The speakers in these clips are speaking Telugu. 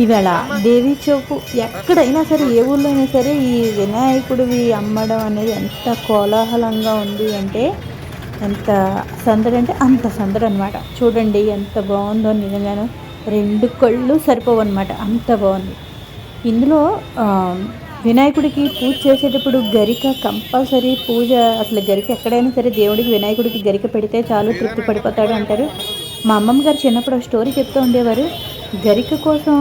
ఈవేళ దేవీ చౌకు ఎక్కడైనా సరే ఏ ఊళ్ళో అయినా సరే ఈ వినాయకుడివి అమ్మడం అనేది ఎంత కోలాహలంగా ఉంది అంటే ఎంత సందడి అంటే అంత సందడి అనమాట చూడండి ఎంత బాగుందో నిజంగాను. రెండు కళ్ళు సరిపోవన్నమాట. అంత బాగుంది. ఇందులో వినాయకుడికి పూజ చేసేటప్పుడు గరిక కంపల్సరీ పూజ అసలు గరిక ఎక్కడైనా సరే దేవుడికి వినాయకుడికి గరిక పెడితే చాలు తృప్తి పడిపోతాడు అంటారు. మా అమ్మమ్మ గారు చిన్నప్పుడు ఆ స్టోరీ చెప్తూ ఉండేవారు. గరిక కోసం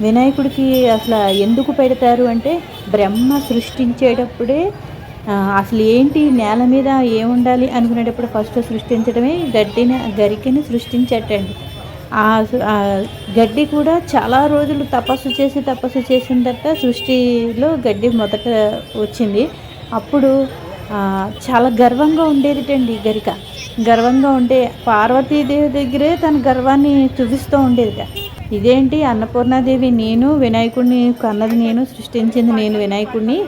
వినాయకుడికి అసలు ఎందుకు పెడతారు అంటే బ్రహ్మ సృష్టించేటప్పుడే అసలు ఏంటి నేల మీద ఏముండాలి అనుకునేటప్పుడు ఫస్ట్ సృష్టించడమే గడ్డిని గరికని సృష్టించేటండి ఆ గడ్డి కూడా చాలా రోజులు తపస్సు చేసి తపస్సు చేసిన తర్వాత సృష్టిలో గడ్డి మొదట వచ్చింది. అప్పుడు చాలా గర్వంగా ఉండేదిటండి గరిక. గర్వంగా ఉండే పార్వతీదేవి దగ్గరే తన గర్వాన్ని చూపిస్తూ ఉండేదిట. ఇదేంటి? అన్నపూర్ణాదేవి నేను వినాయకుడిని కన్నది నేను సృష్టించింది నేను వినాయకుడిని.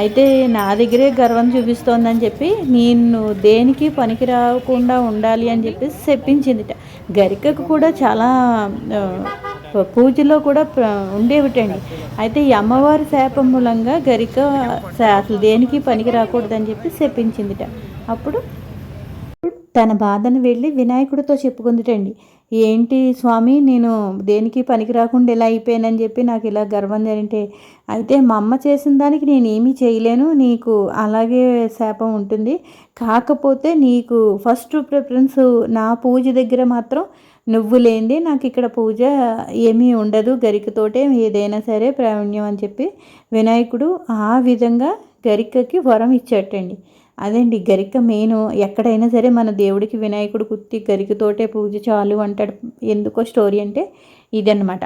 అయితే నా దగ్గరే గర్వం చూపిస్తోందని చెప్పి నేను దేనికి పనికి రాకుండా ఉండాలి అని చెప్పి చెప్పించింది గరికకు కూడా చాలా పూజలో కూడా ఉండేవిటండి. అయితే ఈ అమ్మవారి శాపం మూలంగా గరిక అసలు దేనికి పనికి రాకూడదని చెప్పి చెప్పించిందిట. అప్పుడు తన బాధను వెళ్ళి వినాయకుడితో చెప్పుకుందిటండి. ఏంటి స్వామి నేను దేనికి పనికి రాకుండా ఇలా అయిపోయానని చెప్పి నాకు ఇలా గర్వం జరిగితే అయితే మా అమ్మ చేసిన దానికి నేను ఏమీ చేయలేను నీకు అలాగే శాపం ఉంటుంది. కాకపోతే నీకు ఫస్ట్ ప్రిఫరెన్స్ నా పూజ దగ్గర మాత్రం నువ్వు లేనిదే నాకు ఇక్కడ పూజ ఏమీ ఉండదు గరికతోటే ఏదైనా సరే ప్రావీణ్యం అని చెప్పి వినాయకుడు ఆ విధంగా గరికకి వరం ఇచ్చేటండి. అదేండి గరిక మెయిన్ ఎక్కడైనా సరే మన దేవుడికి వినాయకుడు కుత్తి గరికతోటే పూజ చాలు అంటాడు. ఎందుకో స్టోరీ అంటే ఇదన్నమాట.